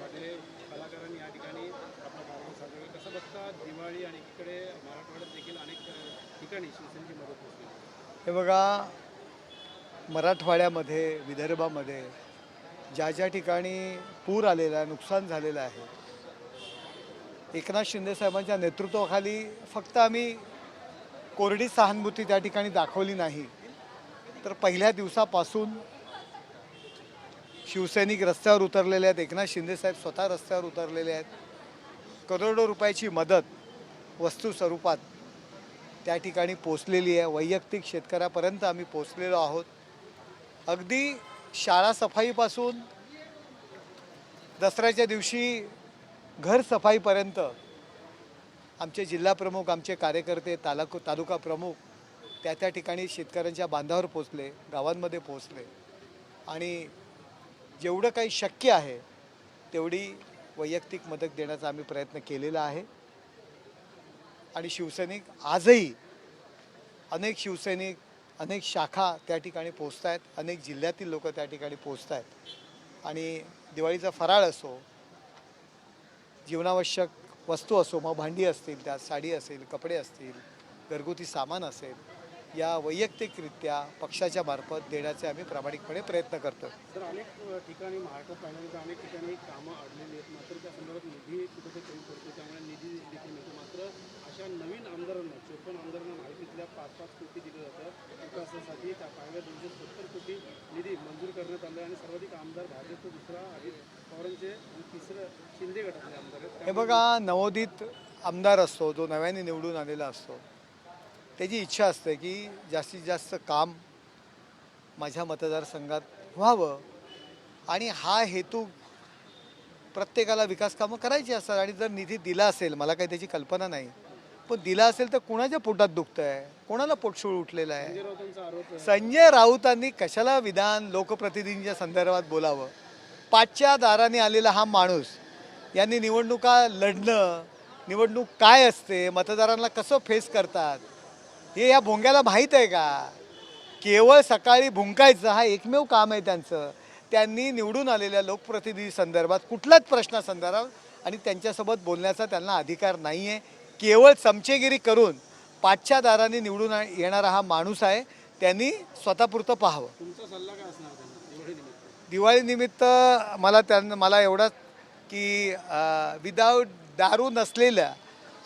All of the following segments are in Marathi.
मध्ये कलाकारांनी या ठिकाणी आपला कार्यक्रम साजरा केला. कसं बघता दिवाळी आणि इकडे मराठवाड्यात देखील अनेक ठिकाणी शिवसेनेची मदत पोहोचली हे बघा मराठवाड्यामध्ये विदर्भामध्ये ज्या ज्या ठिकाणी पूर आलेला आहे नुकसान झालेलं आहे एकनाथ शिंदे साहेबांच्या नेतृत्वाखाली फक्त आम्ही कोरडी सहानुभूती त्या ठिकाणी दाखवली नाही. तर पहिल्या दिवसापासून शिवसैनिक रस्त्यावर उतरलेले आहेत. एकनाथ शिंदेसाहेब स्वतः रस्त्यावर उतरलेले आहेत. करोडो रुपयाची मदत वस्तू स्वरूपात त्या ठिकाणी पोचलेली आहे. वैयक्तिक शेतकऱ्यापर्यंत आम्ही पोचलेलो आहोत. अगदी शाळा सफाईपासून दसऱ्याच्या दिवशी घर सफाईपर्यंत आमचे जिल्हा प्रमुख आमचे कार्यकर्ते तालुका तालुका प्रमुख त्या त्या ठिकाणी शेतकऱ्यांच्या बांधावर पोचले गावांमध्ये पोचले आणि जेवढं काही शक्य आहे तेवढी वैयक्तिक मदत देण्याचा आम्ही प्रयत्न केलेला आहे. आणि शिवसैनिक आजही अनेक शिवसैनिक अनेक शाखा त्या ठिकाणी पोचत आहेत अनेक जिल्ह्यातील लोक त्या ठिकाणी पोचत आहेत आणि दिवाळीचा फराळ असो जीवनावश्यक वस्तू असो मग भांडी असतील त्यात साडी असेल कपडे असतील घरगुती सामान असेल या वैयक्तिकरित्या पक्षाच्या मार्फत देण्याचे आम्ही प्रामाणिकपणे प्रयत्न करतो. तर अनेक ठिकाणी महाराष्ट्रात पाहिल्यानंतर अनेक ठिकाणी कामं अडलेली आहेत. मात्र त्या संदर्भात निधी कुठे कमी पडतो. त्यामुळे निधी देखील मिळतो मात्र अशा नवीन आमदारांना चोपन्न आमदारांना माहितीतल्या पाच पाच कोटी दिलं जातं विकासासाठी त्या पहिल्या दोनशे सत्तर कोटी निधी मंजूर करण्यात आले आणि सर्वाधिक आमदार भाजपचं दुसरा अजित पवारांचे आणि तिसरं शिंदे गटातले आमदार हे बघा नवोदित आमदार असतो जो नव्याने निवडून आलेला असतो. त्याची इच्छा असते की जास्तीत जास्त काम माझ्या मतदारसंघात व्हावं. आणि हा हेतू प्रत्येकाला विकास कामं करायची असतात. आणि जर निधी दिला असेल मला काही त्याची कल्पना नाही. पण दिला असेल तर कुणाच्या पोटात दुखतं आहे कोणाला पोटशूळ उठलेलं आहे? संजय राऊतांनी कशाला विधान लोकप्रतिनिधींच्या संदर्भात बोलावं? पाचच्या दाराने आलेला हा माणूस यांनी निवडणुका लढणं निवडणूक काय असते मतदारांना कसं फेस करतात? हे या भोंग्याला माहीत आहे का? केवळ सकाळी भुंकायचं हा एकमेव काम आहे त्यांचं. त्यांनी निवडून आलेल्या लोकप्रतिनिधी संदर्भात कुठल्याच प्रश्नासंदर्भात आणि त्यांच्यासोबत बोलण्याचा त्यांना अधिकार नाही आहे केवळ चमचेगिरी करून पाचच्या दाराने निवडून येणारा हा माणूस आहे. त्यांनी स्वतःपुरतं पाहावं. तुमचा सल्ला काय असणार त्यांना दिवाळीनिमित्त? मला त्यांना मला एवढंच की विदाऊट दारू नसलेला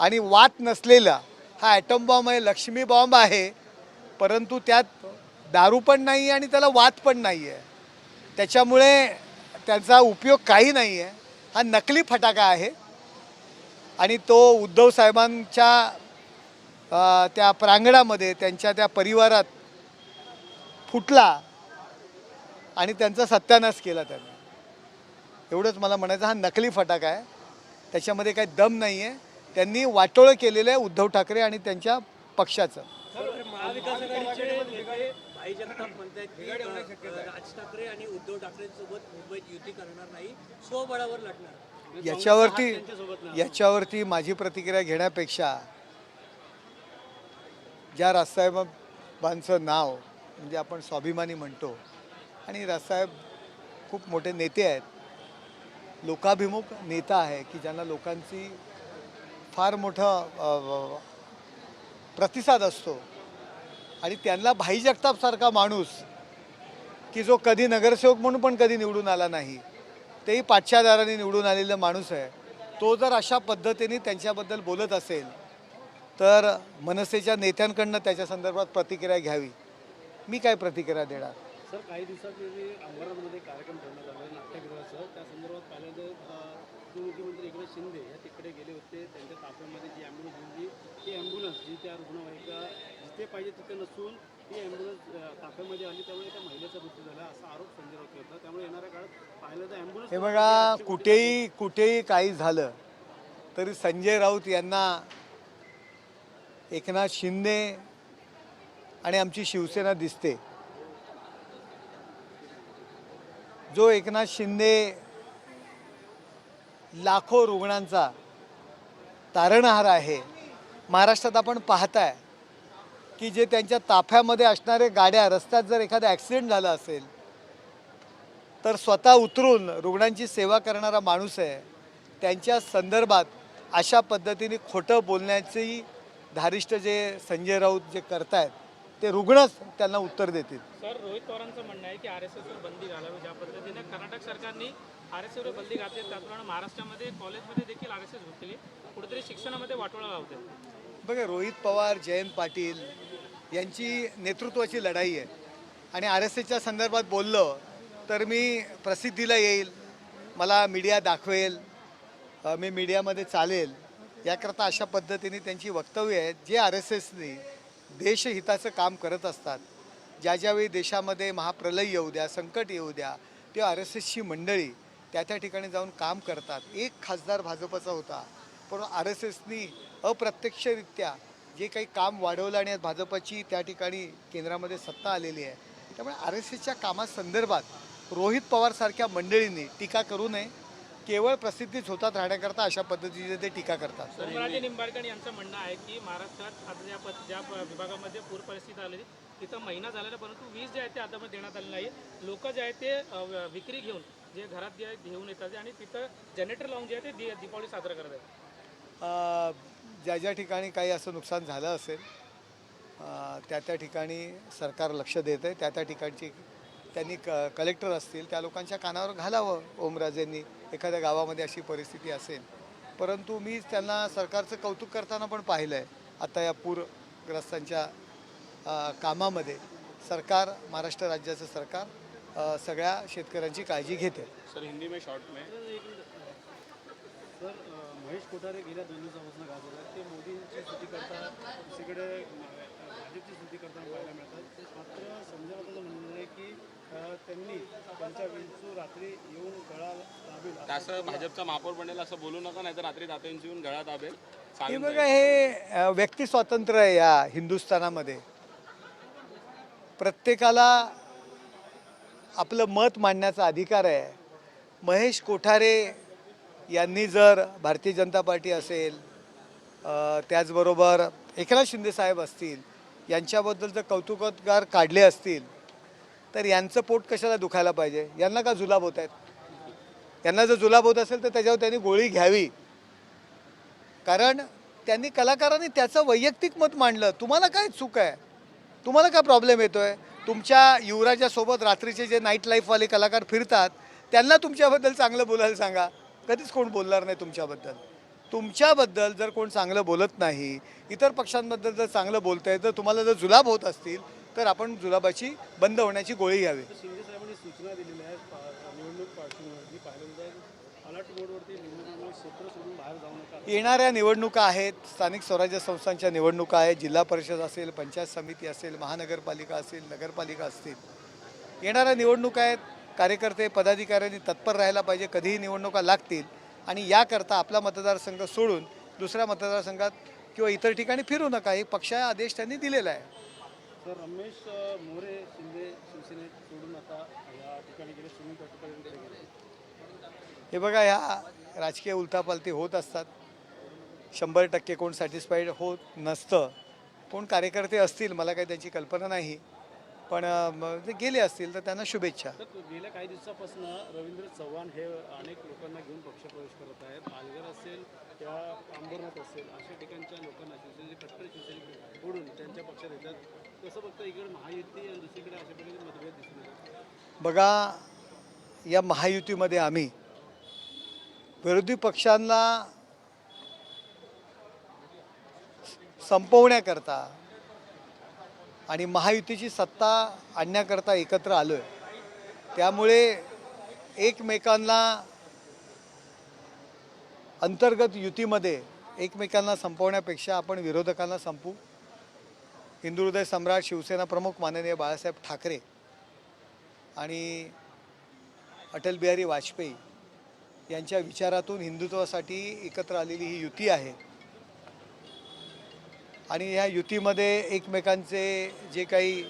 आणि वात नसलेला हा ॲटम बॉम्ब आहे लक्ष्मी बॉम्ब आहे परंतु त्यात दारू पण नाही आणि त्याला वात पण नाही आहे त्याच्यामुळे त्याचा उपयोग काही नाही आहे हा नकली फटाका आहे. आणि तो उद्धव साहेबांच्या त्या प्रांगणामध्ये त्यांच्या त्या परिवारात फुटला आणि त्यांचा सत्यानाश केला त्याने. एवढंच मला म्हणायचं हा नकली फटाका आहे. त्याच्यामध्ये काही दम नाही आहे त्यांनी वाटोळं केलेलं आहे उद्धव ठाकरे आणि त्यांच्या पक्षाचं. महाविकास भाई जगताप म्हणतायत की राज ठाकरे आणि उद्धव ठाकरेंसोबत मुंबईत युती करणार नाही स्वबळावर लढणार याच्यावरती याच्यावरती माझी प्रतिक्रिया घेण्यापेक्षा ज्या राजसाहेबांचं नाव म्हणजे आपण स्वाभिमानी म्हणतो आणि राजसाहेब खूप मोठे नेते आहेत लोकाभिमुख नेता आहे की ज्यांना लोकांची फार मोठा प्रतिसाद असतो. आणि त्यांना भाई जगतापसारखा माणूस की जो कधी नगरसेवक म्हणून पण कधी निवडून आला नाही तेही पाचशादाराने निवडून आलेला माणूस आहे. तो जर अशा पद्धतीने त्यांच्याबद्दल बोलत असेल तर मनसेच्या नेत्यांकडनं त्याच्या संदर्भात प्रतिक्रिया घ्यावी. मी काय प्रतिक्रिया देणार? सर काही दिवसापूर्वी अंबरनाथमध्ये कार्यक्रम ठेवण्यात आला नाट्यगृहाचं. त्या संदर्भात पाहिल्यानंतर उपमुख्यमंत्री एकनाथ शिंदे हे तिकडे गेले होते. त्यांच्या ताफ्यामध्ये जी ॲम्ब्युलन्स होती ती ॲम्ब्युलन्स जी त्या रुग्णवाहिका जिथे पाहिजे तिथे नसून ती ॲम्ब्युलन्स ताफ्यामध्ये आली. त्यामुळे त्या महिलेचा मृत्यू झाला असा आरोप संजय राऊत करतात. त्यामुळे येणाऱ्या काळात पाहिलं तर ॲम्ब्युलन्स हे बघा कुठेही कुठेही काही झालं तरी संजय राऊत यांना एकनाथ शिंदे आणि आमची शिवसेना दिसते. जो एकनाथ शिंदे लाखो रुग्णांचा तारणहार आहे. महाराष्ट्रात आपण पाहताय की जे त्यांच्या ताफ्यामध्ये असणारे गाड्या रस्त्यात जर एखादा ॲक्सिडेंट झाला असेल तर स्वतः उतरून रुग्णांची सेवा करणारा माणूस आहे. त्यांच्या संदर्भात अशा पद्धतीने खोटं बोलण्याची धारिष्ट जे संजय राऊत जे करतायत ते रुग्णच त्यांना उत्तर देतील. सर रोहित पवारांचं म्हणणं आहे की आर एस एसवर बंदी घालावी. ज्या पद्धतीने कर्नाटक सरकारने आर एस एसवर बंदी घातली त्याचप्रमाणे महाराष्ट्रामध्ये कॉलेजमध्ये देखील आर एस एस घुसलेली कुठेतरी शिक्षणामध्ये वाटोळा लावते बघा रोहित पवार जयंत पाटील यांची नेतृत्वाची लढाई आहे. आणि आर एस एसच्या संदर्भात बोललं तर मी प्रसिद्धीला येईल मला मीडिया दाखवेल मी मीडियामध्ये चालेल. याकरता अशा पद्धतीने त्यांची वक्तव्य आहेत जे आर एस एसने देशहिताचं काम करत असतात. ज्या ज्यावेळी देशामध्ये महाप्रलय येऊ द्या संकट येऊ द्या ते आर एस एसची मंडळी त्या त्या ठिकाणी जाऊन काम करतात. एक खासदार भाजपचा होता. पण आर एस एसनी अप्रत्यक्षरित्या जे काही काम वाढवलं आणि भाजपाची भाजपची त्या ठिकाणी केंद्रामध्ये सत्ता आलेली आहे. त्यामुळे आर एस एसच्या कामासंदर्भात रोहित पवारसारख्या मंडळींनी टीका करू नये. केवळ प्रसिद्धीच होतात राहण्याकरता अशा पद्धतीने ते टीका करतात. निंबाळकर यांचं म्हणणं आहे की महाराष्ट्रात आता ज्या पद ज्या विभागामध्ये पूर परिस्थिती आलेली तिथं महिना झालेला परंतु वीज जे आहे ते आता देण्यात आले नाही लोक जे आहे ते विक्री घेऊन जे घरात जे आहे घेऊन येतात आणि तिथं जनरेटर लावून जे आहे ते दीपावली साजरा करत आहेत. ज्या ज्या ठिकाणी काही असं नुकसान झालं असेल त्या त्या ठिकाणी सरकार लक्ष देत आहे. त्या त्या ठिकाणची त्यांनी क कलेक्टर असतील त्या लोकांच्या कानावर घालावं. ओमराजेंनी एखाद्या गावामध्ये अशी परिस्थिती असेल. परंतु मी त्यांना सरकारचं कौतुक करताना पण पाहिलं आहे आता या पूरग्रस्तांच्या कामामध्ये सरकार महाराष्ट्र राज्याचं सरकार सगळ्या शेतकऱ्यांची काळजी घेते. सर हिंदी में शॉर्ट में. अ, महेश कोठारे गेल्या दोन दिवसापासून गाजवत आहेत ते मोदींची स्तुती करतात दुसरीकडे भाजपची स्तुती करताना पाहायला मिळतात. मात्र संजय राऊतांचं म्हणणं आहे की अ, त्यांनी त्यांच्या विंचू रात्री येऊन गळा दाबेल असं त्याचं भाजपचा महापौर बनेल असं बोलू नका नाही तर रात्री दातांची येऊन गळा दाबेल. हे सांगेल बघा हे अ, व्यक्ती स्वातंत्र्य आहे या हिंदुस्थानामध्ये. प्रत्येकाला आपलं मत मांडण्याचा अधिकार आहे. महेश कोठारे यांनी जर भारतीय जनता पार्टी असेल त्याचबरोबर एकनाथ शिंदे साहेब असतील यांच्याबद्दल जर कौतुकोद्गार काढले असतील तर यांचं पोट कशाला दुखायला पाहिजे? यांना का जुलाब होत आहेत? यांना जर जुलाब होत असेल तर त्याच्यावर त्यांनी गोळी घ्यावी. कारण त्यांनी कलाकारांनी त्याचं वैयक्तिक मत मांडलं. तुम्हाला काय चूक आहे? तुम्हाला काय प्रॉब्लेम येतो आहे तुमच्या युवराजासोबत रात्रीचे जे नाईट लाईफवाले कलाकार फिरतात त्यांना तुमच्याबद्दल चांगलं बोलायला सांगा. कधीच कोण बोलणार नाही तुमच्याबद्दल. तुमच्याबद्दल जर कोण चांगलं बोलत नाही इतर पक्षांबद्दल जर चांगलं बोलत आहे तर तुम्हाला जर जुलाब होत असतील तर आपण जुलाबाची बंद होण्याची गोळी घ्यावी. शिंदे साहेबांनी सूचना दिलेल्या आहेत येणाऱ्या निवडणुका आहेत स्थानिक स्वराज्य संस्थांच्या निवडणुका आहेत जिल्हा परिषद असेल पंचायत समिती असेल महानगरपालिका असेल नगरपालिका असतील. येणाऱ्या निवडणुका आहेत कार्यकर्ते पदाधिकाऱ्यांनी तत्पर राहायला पाहिजे कधीही निवडणुका लागतील. आणि याकरता आपला मतदारसंघ सोडून दुसऱ्या मतदारसंघात किंवा इतर ठिकाणी फिरू नका हे पक्षा आदेश त्यांनी दिलेला आहे. तर रमेश मोरे शिंदे शिवसेनेत सोडून आता या ठिकाणी गेले सुनील तटकरेंकडे गेले. हे बघा ह्या राजकीय उलथापालथी होत असतात. शंभर टक्के कोण सॅटिस्फाईड होत नसतं. कोण कार्यकर्ते असतील मला काही त्यांची कल्पना नाही. पण ते गेले असतील तर त्यांना शुभेच्छा. गेल्या काही दिवसापासून रवींद्र चव्हाण हे अनेक लोकांना घेऊन पक्षप्रवेश करत आहेत. पालघर असेल त्या अंबरनाथ असेल अशा ठिकाणच्या लोकांना शिवसेनेचे कट्टर शिवसेने सोडून त्यांच्या पक्षात येतात. कसं बघता इकडे महायुती आणि दुसरीकडे अशा प्रकारे मतभेद दिसून बघा या महायुतीमध्ये आम्ही विरोधी पक्षांना संपवण्याकरता आणि महायुतीची सत्ता आणण्याकरता एकत्र आलो आहे त्यामुळे एकमेकांना अंतर्गत युतीमध्ये एकमेकांना संपवण्यापेक्षा आपण विरोधकांना संपू हिंदू हृदय सम्राट शिवसेना प्रमुख माननीय बाळासाहेब ठाकरे आणि अटल बिहारी वाजपेयी यांच्या विचारातून हिंदुत्वासाठी एकत्र आलेली ही युती आहे. आणि ह्या युतीमध्ये एकमेकांचे जे काही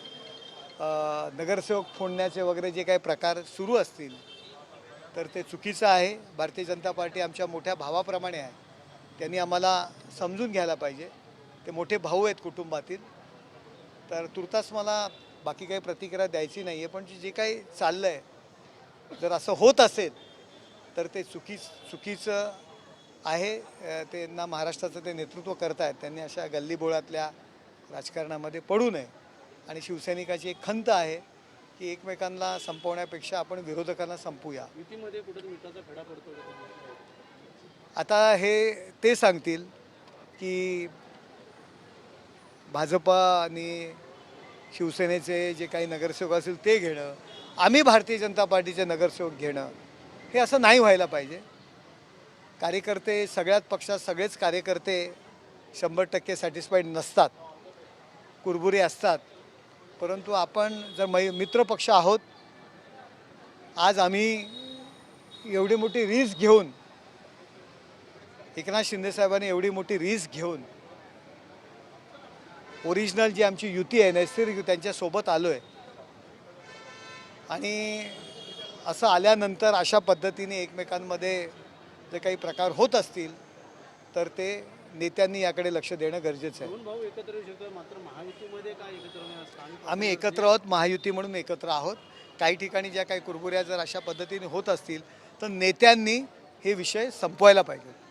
नगरसेवक फोडण्याचे वगैरे जे काही प्रकार सुरू असतील तर ते चुकीचं आहे. भारतीय जनता पार्टी आमच्या मोठ्या भावाप्रमाणे आहे. त्यांनी आम्हाला समजून घ्यायला पाहिजे. ते मोठे भाऊ आहेत कुटुंबातील. तर तुर्तास मला बाकी काही प्रतिक्रिया द्यायची नाही आहे पण जे काही चाललं आहे जर असं होत असेल तर ते चुकी चुकीचं आहे. त्यांना महाराष्ट्राचं ते नेतृत्व करतायत. त्यांनी अशा गल्लीबोळातल्या राजकारणामध्ये पडू नये. आणि शिवसैनिकाची एक खंत आहे की एकमेकांना संपवण्यापेक्षा आपण विरोधकांना संपूया? आता हे ते सांगतील की भाजपा आणि शिवसेनेचे जे काही नगरसेवक असतील ते घेणं आम्ही भारतीय जनता पार्टीचे नगरसेवक घेणं हे असं नाही व्हायला पाहिजे. कार्यकर्ते सगळ्यात पक्षात सगळेच कार्यकर्ते शंभर टक्के सॅटिस्फाईड नसतात. कुरबुरे असतात. परंतु आपण जर मै मित्रपक्ष आहोत आज आम्ही एवढी मोठी रिस्क घेऊन एकनाथ शिंदेसाहेबांनी एवढी मोठी रिस्क घेऊन ओरिजिनल जी आमची युती आहे नैसर्गिक त्यांच्यासोबत आलो आहे आणि असं आल्यानंतर अशा पद्धतीने एकमेकांमध्ये जे काही प्रकार होत असतील तर ते नेत्यांनी याकडे लक्ष देणं गरजेचं आहे. आम्ही एकत्र आहोत महायुती म्हणून एकत्र आहोत. काही ठिकाणी ज्या काही कुरबुऱ्या जर अशा पद्धतीने होत असतील तर नेत्यांनी हे विषय संपवायला पाहिजे.